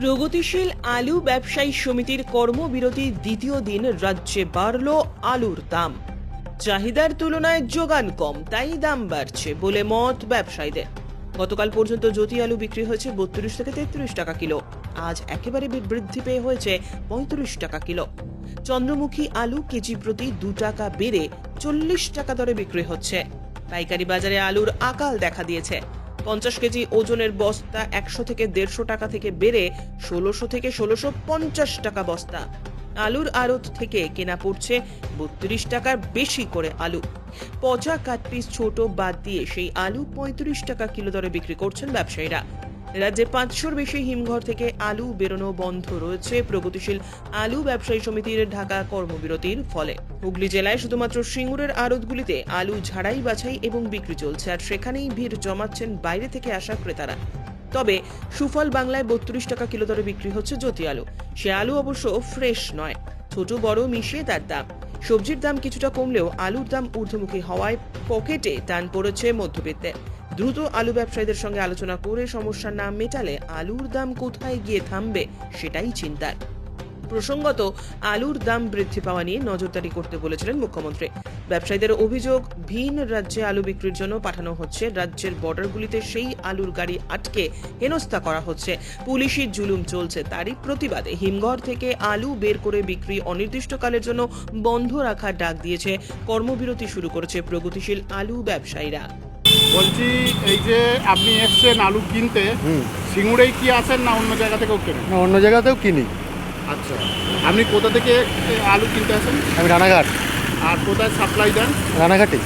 প্রগতিশীল আলু ব্যবসায়ী সমিতির কর্মবিরতির দ্বিতীয় দিন রাজ্যে বাড়ল আলুর দাম। চাহিদার তুলনায় যোগান কম, তাই দাম বাড়ছে বলে মত ব্যবসায়ীদের। গতকাল পর্যন্ত জ্যোতি আলু বিক্রি হয়েছে বত্রিশ থেকে তেত্রিশ টাকা কিলো। আজ একেবারে বৃদ্ধি পেয়ে হয়েছে পঁয়ত্রিশ টাকা কিলো। চন্দ্রমুখী আলু কেজি প্রতি দু টাকা বেড়ে চল্লিশ টাকা দরে বিক্রি হচ্ছে। পাইকারি বাজারে আলুর আকাল দেখা দিয়েছে। পঞ্চাশ কেজি ওজনের বস্তা একশো থেকে দেড়শো টাকা থেকে বেড়ে ষোলোশো থেকে ষোলোশো পঞ্চাশ টাকা বস্তা। আলুর আড়ত থেকে কেনা পড়ছে বত্রিশ টাকার বেশি করে আলু। পচা কাটপিস ছোট বাদ দিয়ে সেই আলু পঁয়ত্রিশ টাকা কিলো দরে বিক্রি করছেন ব্যবসায়ীরা। রাজ্যে পাঁচশোর বেশি হিমঘর থেকে আলু বেরোনো বন্ধ রয়েছে। প্রগতিশীল আলু ব্যবসায়ী সমিতির ঢাকা কর্মবিরতির ফলে। হুগলি জেলায় শুধুমাত্র সিঙ্গুরের আড়তগুলিতে আলু ঝাড়াই, বাছাই এবং বিক্রি চলছে, আর সেখানেই ভিড় জমাচ্ছেন বাইরে থেকে আসা ক্রেতারা। তবে সুফল বাংলায় বত্রিশ টাকা কিলো দরে বিক্রি হচ্ছে জ্যোতি আলু। সে আলু অবশ্য ফ্রেশ নয়, ছোট, বড় মিশিয়ে তার দাম। সবজির দাম কিছুটা কমলেও আলুর দাম ঊর্ধ্বমুখী হওয়ায় পকেটে টান পড়েছে মধ্যবিত্তে। দ্রুত আলু ব্যবসায়ীদের সঙ্গে আলোচনা করে সমস্যা না মেটালে আলুর দাম কোথায় গিয়ে থামবে সেটাই চিন্তার। প্রসঙ্গত আলুর দাম বৃদ্ধি পাওয়া নিয়ে নজরদারি করতে বলেছিলেন মুখ্যমন্ত্রী। ব্যবসায়ীদের অভিযোগ ভিন রাজ্যে আলু বিক্রির জন্য পাঠানো হচ্ছে রাজ্যের বর্ডারগুলিতে সেই আলুর গাড়ি আটকে হেনস্থা করা হচ্ছে। পুলিশি জুলুম চলছে তারই প্রতিবাদে হিমঘর থেকে আলু বের করে বিক্রি অনির্দিষ্টকালের জন্য বন্ধ রাখার ডাক দিয়েছে। কর্মবিরতি শুরু করেছে প্রগতিশীল আলু ব্যবসায়ীরা। বলছি এই যে আপনি এসছেন আলু কিনতে হুম। সিঙ্গুরেই কি আসেন না অন্য জায়গা থেকেও কেনেন? না অন্য জায়গাতেও কিনি। আচ্ছা। আপনি কোথা থেকে আলু কিনতে আসেন? আমি রানাঘাট। আর কোথায় সাপ্লাই দেন? রানাঘাটে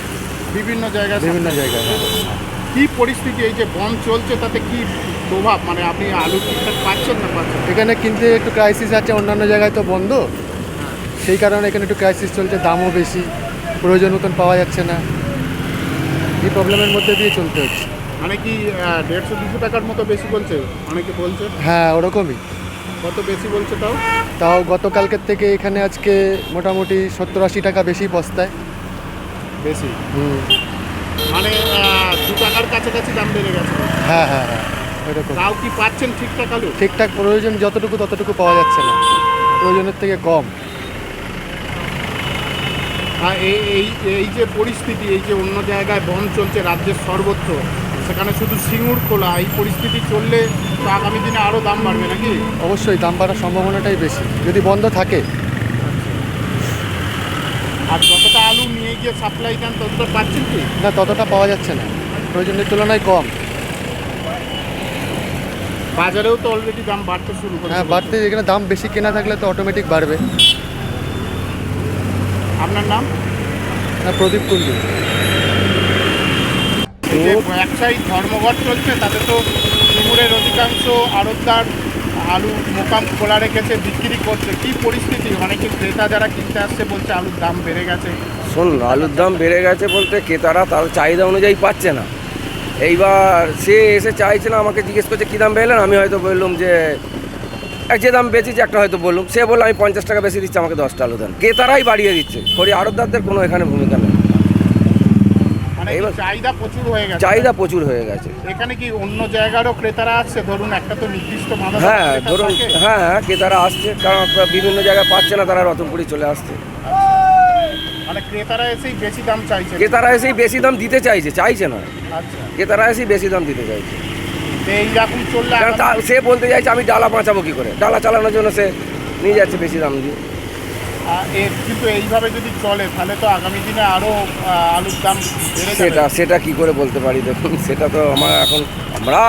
বিভিন্ন জায়গায় বিভিন্ন জায়গায় হ্যাঁ। কি পরিস্থিতি এই যে বন চলছে তাতে কি প্রভাব? মানে আপনি আলু ঠিকঠাক পাচ্ছেন না পাচ্ছেন? এখানে কিনতে একটু ক্রাইসিস আছে অন্যান্য জায়গায় তো বন্ধ। সেই কারণে এখানে একটু ক্রাইসিস চলছে দামও বেশি প্রয়োজন মতন পাওয়া যাচ্ছে না। এই প্রবলেমের মধ্যে দিয়ে চলতে হচ্ছে। মানে কি দেড়শো দুশো টাকার মতো বেশি বলছে? অনেকে বলছে। হ্যাঁ ওরকমই। কত বেশি বলছে তাও? তাও গতকালকের থেকে এখানে আজকে মোটামুটি সত্তর আশি টাকা বেশি বস্তায়। বেশি? হুম। মানে দু টাকার কাছাকাছি দাম বেড়ে গেছে। হ্যাঁ হ্যাঁ হ্যাঁ এরকম তাও কি পাচ্ছেন ঠিকঠাক আলু? ঠিকঠাক প্রয়োজন যতটুকু ততটুকু পাওয়া যাচ্ছে না। প্রয়োজনের থেকে কম। এই এই এই যে পরিস্থিতি এই যে অন্য জায়গায় বন চলছে রাজ্যের সর্বত্র সেখানে শুধু সিঙুর খোলা এই পরিস্থিতি চললে তো আগামী দিনে আরও দাম বাড়বে নাকি? অবশ্যই দাম বাড়ার সম্ভাবনাটাই বেশি। যদি বন্ধ থাকে। আর যতটা আলু নিয়ে গিয়ে সাপ্লাই দেন ততটা পাচ্ছেন কি? না ততটা পাওয়া যাচ্ছে না। প্রয়োজনের তুলনায় কম। বাজারেও তো অলরেডি দাম বাড়তে শুরু করে হ্যাঁ বাড়তে এখানে দাম বেশি কেনা থাকলে তো অটোমেটিক বাড়বে। আপনার নাম? না প্রদীপ কুণ্ডু। যে ব্যবসায়ী ধর্মঘট চলছে তাতে তো সিঙ্গুরের অধিকাংশ আড়তদার আলু মোকাম খোলা রেখেছে বিক্রি করছে। কি পরিস্থিতি? অনেকে ক্রেতা যারা কিনতে আসছে বলছে আলুর দাম বেড়ে গেছে। শোন আলুর দাম বেড়ে গেছে বলতে ক্রেতারা তার চাহিদা অনুযায়ী পাচ্ছে না। এইবার সে এসে চাইছে না আমাকে জিজ্ঞেস করছে কী দাম পেলেন আমি হয়তো বললাম যে এক যে দাম বেচেছি একটা হয়তো বললাম। সে বলল আমি পঞ্চাশ টাকা বেশি দিচ্ছি আমাকে দশটা আলু দেন। ক্রেতারাই বাড়িয়ে দিচ্ছে। খড়ি আড়তদারদের কোনো এখানে ভূমিকা নেই। এবার- চাহিদা প্রচুর হয়ে গেছে। চাহিদা প্রচুর হয়ে গেছে। এখানে কি অন্য জায়গারও ক্রেতারা আসছে? ধরুন একটা তো নির্দিষ্ট হ্যাঁ ধরুন হ্যাঁ হ্যাঁ ক্রেতারা আসছে কারণ বিভিন্ন জায়গায় পাচ্ছে না তারা রতনপুরি চলে আসছে। মানে ক্রেতারা এসেই বেশি দাম চাইছে। ক্রেতারা এসেই বেশি দাম দিতে চাইছে চাইছে না। আচ্ছা। ক্রেতারা এসেই বেশি দাম দিতে চাইছে। এইরকম চললে সে বলতে চাইছে আমি ডালা বাঁচাবো কি করে? ডালা চালানোর জন্য সে নিয়ে যাচ্ছে বেশি দাম দিয়ে। এর কিন্তু এইভাবে যদি চলে তাহলে তো আগামী দিনে আরও আহ, আলুর দাম সেটা সেটা কি করে বলতে পারি দেখুন সেটা তো আমার এখন আমরা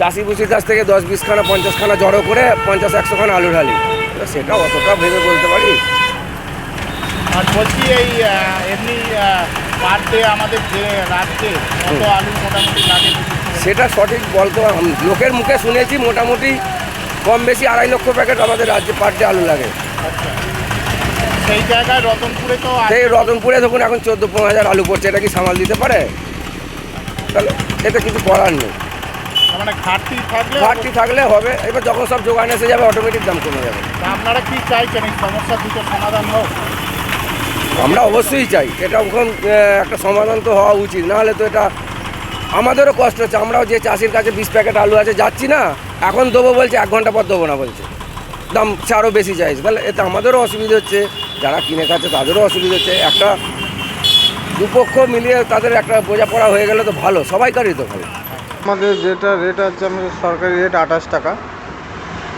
চাষি বুসির কাছ থেকে দশ বিশ খানা পঞ্চাশ খানা জড়ো করে পঞ্চাশ একশো খানা আলু ঢালি সেটা অতটা ভেবে বলতে পারি। আর বলছি এই এমনি পার ডে আমাদের যে রাজ্যে কত আলু মোটামুটি লাগে? সেটা সঠিক বলতে লোকের মুখে শুনেছি মোটামুটি কম বেশি আড়াই লক্ষ প্যাকেট আমাদের রাজ্যে পার ডে আলু লাগে। আচ্ছা। সেই জায়গায় রতনপুরে তো সেই রতনপুরে দেখুন এখন চোদ্দ পনেরো হাজার আলু পড়ছে এটা কি সামাল দিতে পারে? তাহলে এতে কিছু করার নেই। মানে ঘাটতি থাকলে ঘাটতি থাকলে হবে এবার যখন সব যোগান এসে যাবে অটোমেটিক দাম কমে যাবে। আপনারা কি চাইছেন এই সমস্যার দুটো সমাধান হোক? আমরা অবশ্যই চাই এটা ওখান একটা সমাধান তো হওয়া উচিত নাহলে তো এটা আমাদেরও কষ্ট হচ্ছে আমরাও যে চাষির কাছে বিশ প্যাকেট আলু আছে যাচ্ছি না এখন দেবো বলছে এক ঘণ্টা পর দেবো না বলছে। দাম আরও বেশি চাইছে। তাহলে এতে আমাদেরও অসুবিধা হচ্ছে, যারা কিনে খাচ্ছে তাদেরও অসুবিধা হচ্ছে। একটা দুপক্ষ মিলিয়ে তাদের একটা বোঝাপড়া হয়ে গেলে তো ভালো, সবাইকারই তো ভালো। আমাদের যেটা রেট আছে আমাদের সরকারি রেট আঠাশ টাকা।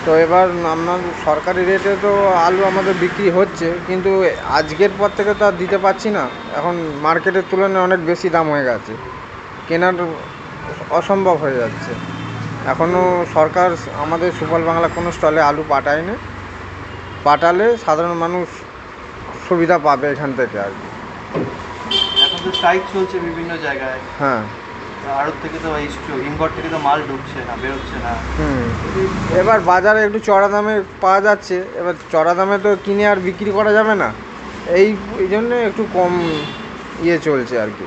তো এবার আপনার সরকারি রেটে তো আলু আমাদের বিক্রি হচ্ছে, কিন্তু আজকের পর থেকে তো আর দিতে পারছি না। এখন মার্কেটের তুলনায় অনেক বেশি দাম হয়ে গেছে। কেনার অসম্ভব হয়ে যাচ্ছে। এখনও সরকার আমাদের সুফল বাংলা কোনো স্টলে আলু পাঠায়নি। পাঠালে সাধারণ মানুষ সুবিধা পাবে এখান থেকে আর কি। এখন তো স্ট্রাইক চলছে বিভিন্ন জায়গায়। হ্যাঁ। আড়ত থেকে তো এই থেকে তো মাল ঢুকছে না বেরোচ্ছে না। হুম। এবার বাজারে একটু চড়া দামে পাওয়া যাচ্ছে। এবার চড়া দামে তো কিনে আর বিক্রি করা যাবে না। এই এই জন্য একটু কম ইয়ে চলছে আর কি।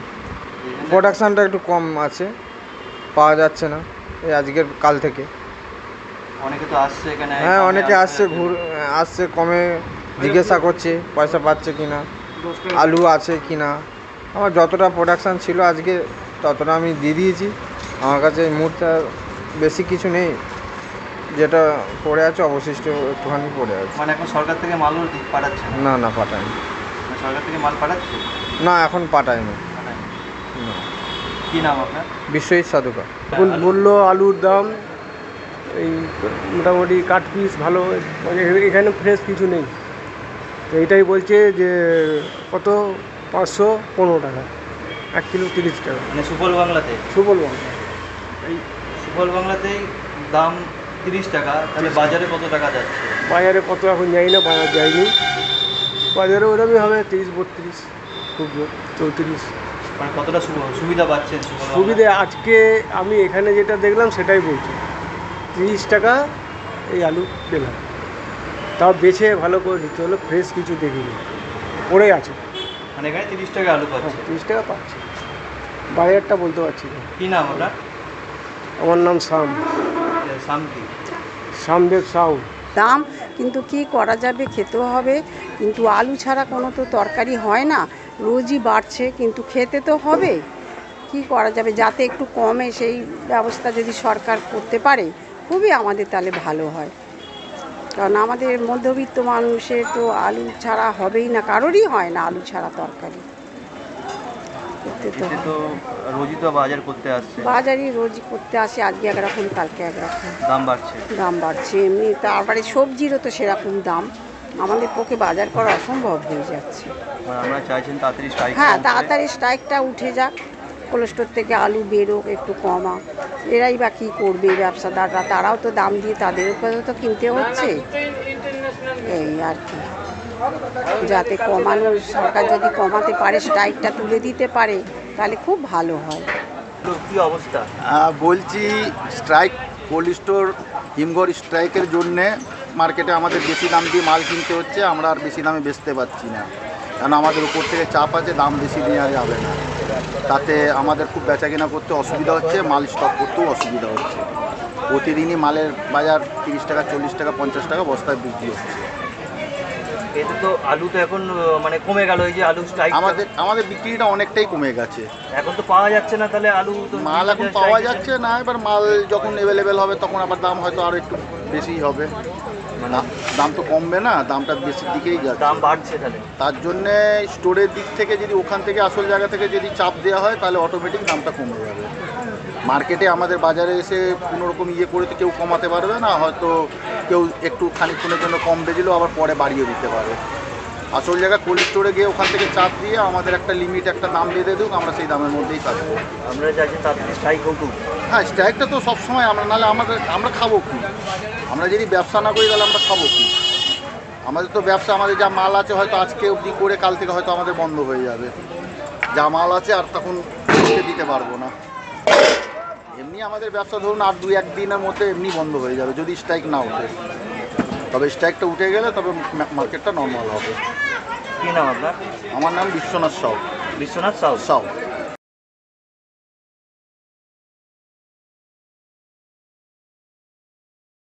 প্রোডাকশানটা একটু কম আছে। পাওয়া যাচ্ছে না। এই আজকের কাল থেকে। অনেকে তো আসছে এখানে হ্যাঁ অনেকে আসছে ঘুর আসছে কমে জিজ্ঞাসা করছে পয়সা পাচ্ছে কি না আলু আছে কি না আমার যতটা প্রোডাকশান ছিল আজকে ততটা আমি দিয়ে দিয়েছি। আমার কাছে এই মুহূর্তে বেশি কিছু নেই। যেটা পড়ে আছে অবশিষ্ট একটুখানি পড়ে আছে। মানে এখন সরকার থেকে মালও পাঠাচ্ছে না না পাঠায়নি। মানে সরকার থেকে মাল পাঠাচ্ছে? না এখন পাঠায়নি। পাঠায়নি। না। কি নাম আপনার? বিশ্বজিৎ সাধুকা এখন মূল্য আলুর দাম এই মোটামুটি কাঠ পিস ভালো মানে এখানে ফ্রেশ কিছু নেই। তো এইটাই বলছে যে কত? পাঁচশো পনেরো টাকা। এক কিলো তিরিশ টাকা। মানে সুফল বাংলাতে? সুবল বাংলা। এই সুফল বাংলাতেই দাম তিরিশ টাকা তাহলে বাজারে কত টাকা যাচ্ছে? বাজারে কত এখন যাই না বাজার যায়নি। বাজারে ওরকমই হবে তিরিশ বত্রিশ খুব চৌত্রিশ। মানে কতটা সুবিধা পাচ্ছেন সুবিধে আজকে আমি এখানে যেটা দেখলাম সেটাই বলছি। তিরিশ টাকা এই আলু পেলাম তাও বেছে ভালো করে নিতে হলো ফ্রেশ কিছু দেখিনি। পড়ে আছে। মানে এখানে তিরিশ টাকা আলু হ্যাঁ পাচ্ছে। তিরিশ টাকা পাচ্ছি। বাজারটা বলতে পারছি না। কি নাম আপনার আমার নাম শাম শান্তি শামদেব সাউ। দাম কিন্তু কি করা যাবে খেতেও হবে। কিন্তু আলু ছাড়া কোনো তো তরকারি হয় না। রোজই বাড়ছে কিন্তু খেতে তো হবে। কি করা যাবে? যাতে একটু কমে সেই ব্যবস্থা যদি সরকার করতে পারে খুবই আমাদের তাহলে ভালো হয়। কারণ আমাদের মধ্যবিত্ত মানুষের তো আলু ছাড়া হবেই না কারোরই হয় না আলু ছাড়া তরকারি। করতে তো এতে তো রোজই তো বাজার করতে আসছে। বাজারে রোজই করতে আসে আজকে একরকম কালকে একরকম দাম বাড়ছে। দাম বাড়ছে এমনি তারপরে সবজিরও তো সেরকম দাম। আমাদের পক্ষে বাজার করা অসম্ভব হয়ে যাচ্ছে। আমরা চাইছেন তাড়াতাড়ি স্ট্রাইক হ্যাঁ তাড়াতাড়ি স্ট্রাইকটা উঠে যাক। কোল্ড স্টোর থেকে আলু বেরোক একটু কমা। এরাই বা কী করবে ব্যবসাদাররা? তারাও তো দাম দিয়ে তাদের উপরেও তো কিনতে হচ্ছে। এই আর কি। যাতে কমানো সরকার যদি কমাতে পারে স্ট্রাইকটা তুলে দিতে পারে তাহলে খুব ভালো হয়। কি অবস্থা? বলছি স্ট্রাইক কোল্ড স্টোর হিমঘর স্ট্রাইকের জন্যে মার্কেটে আমাদের বেশি দাম দিয়ে মাল কিনতে হচ্ছে আমরা আর বেশি দামে বেচতে পারছি না। কারণ আমাদের উপর থেকে চাপ আছে দাম বেশি নেওয়া যাবে না। তাতে আমাদের খুব বেচা কেনা করতে অসুবিধা হচ্ছে মাল স্টক করতেও অসুবিধা হচ্ছে। প্রতিদিনই মালের বাজার তিরিশ টাকা চল্লিশ টাকা পঞ্চাশ টাকা বস্তায় বিক্রি হচ্ছে। এতে তো আলু তো এখন মানে কমে গেল এই যে আলু আমাদের আমাদের বিক্রিটা অনেকটাই কমে গেছে। এখন তো পাওয়া যাচ্ছে না তাহলে আলু মাল এখন পাওয়া যাচ্ছে না এবার মাল যখন অ্যাভেলেবেল হবে তখন আবার দাম হয়তো আরও একটু বেশিই হবে। দাম তো কমবে না দামটা বেশির দিকেই যাচ্ছে। দাম বাড়ছে তাহলে। তার জন্যে স্টোরের দিক থেকে যদি ওখান থেকে আসল জায়গা থেকে যদি চাপ দেওয়া হয় তাহলে অটোমেটিক দামটা কমে যাবে। মার্কেটে আমাদের বাজারে এসে কোনো রকম ইয়ে করে তো কেউ কমাতে পারবে না হয়তো কেউ একটু খানিকক্ষণের জন্য কম বেজেলেও আবার পরে বাড়িয়ে দিতে পারে। আসল জায়গা কোল্ড স্টোরে গিয়ে ওখান থেকে চাপ দিয়ে আমাদের একটা লিমিট একটা দাম বেঁধে দিক আমরা সেই দামের মধ্যেই থাকব আমরা চাইছি তাড়াতাড়ি স্ট্রাইক হোক হ্যাঁ স্ট্রাইকটা তো সবসময় আমরা নাহলে আমাদের আমরা খাব কি? আমরা যদি ব্যবসা না করি তাহলে আমরা খাব কি? আমাদের তো ব্যবসা আমাদের যা মাল আছে হয়তো আজকে অবধি করে কাল থেকে হয়তো আমাদের বন্ধ হয়ে যাবে। যা মাল আছে আর তখন দিতে পারব না। এমনি আমাদের ব্যবসা ধরুন আর দুই একদিনের মধ্যে এমনি বন্ধ হয়ে যাবে যদি স্ট্রাইক না ওঠে। তবে স্ট্রাইকটা উঠে গেলে তবে মার্কেটটা নর্মাল হবে। কি নাম আপনার? আমার নাম বিশ্বনাথ সাউ। বিশ্বনাথ সাউ। সাউ।